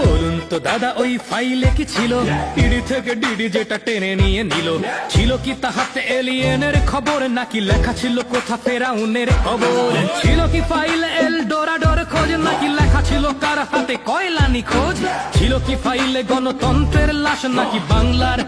বলুন তো, দাদা, ওই ফাইলে কি ছিল? ইডি থেকে ডিডি যেটা টেনে নিয়ে নিল। ছিল কি তাহাতে এলিয়েনের খবর, নাকি লেখা ছিল কোথা ফেরাউনের খবর? ছিল কি ফাইলে এল ডোরাডোর খোঁজ, নাকি লেখা ছিল কার হাতে কয়লানি খোঁজ ছিল কি ফাইলে গণতন্ত্রের লাশ, নাকি বাংলার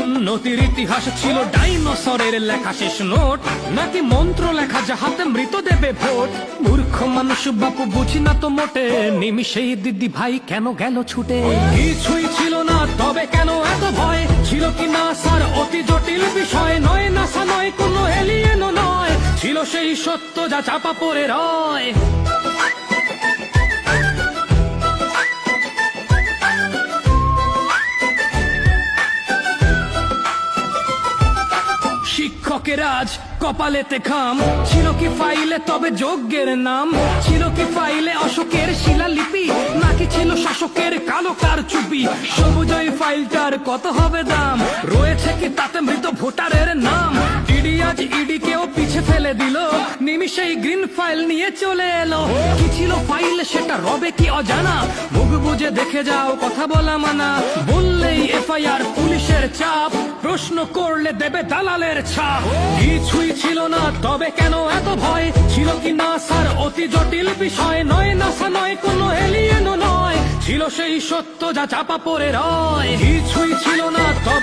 উন্নতির ইতিহাস ছিল ডাইনোসরের লেখা শেষ নোট, নাকি মন্ত্র লেখা যাহাতে মৃত দেবে ভোট? মূর্খ মানুষ, বাপু বুঝি না তো মোটে, নিমিষেই দিদি ভাই কেন গেল ছুটে? কিছুই ছিল না, তবে কেন এত ভয়? ছিল কি না, স্যার, অতি জটিল বিষয়? নয় নাসা নয়, কোনো এলিয়েনও নয়। ছিল সেই সত্য যা চাপা পড়ে রয়। শিক্ষকের আজ কপালেতে খাম। ছিল কি ফাইলে তবে যজ্ঞের নাম? ছিল কি ফাইলে অশোকের শিলালিপি? নাকি ছিল শাসকের কালো কার চুপি সবুজ ওই ফাইলটার কত হবে দাম? রয়েছে কি তাতে মৃত ভোটারের নাম? ইডি আজ ইডি কেও পিছে ফেলে দিল। নিমিষেই গ্রিন ফাইল নিয়ে চলে এলো। কি ছিল ফাইলে সেটা রবে কি অজানা? মুখ বুঝে দেখে যাও, কথা বলা মানা। বললেই এফআইআর পুলিশের চাপ। প্রশ্ন করলে দেবে দালালের ছাপ। কিছুই ছিল না, তবে কেন এত ভয়? ছিল কি না স্যার অতি জটিল বিষয়? নয়, নাসা নয়, কোনো এলিয়েনও নয়। ছিল সেই সত্য যা চাপা পড়ে রয়। কিছুই ছিল না, তবে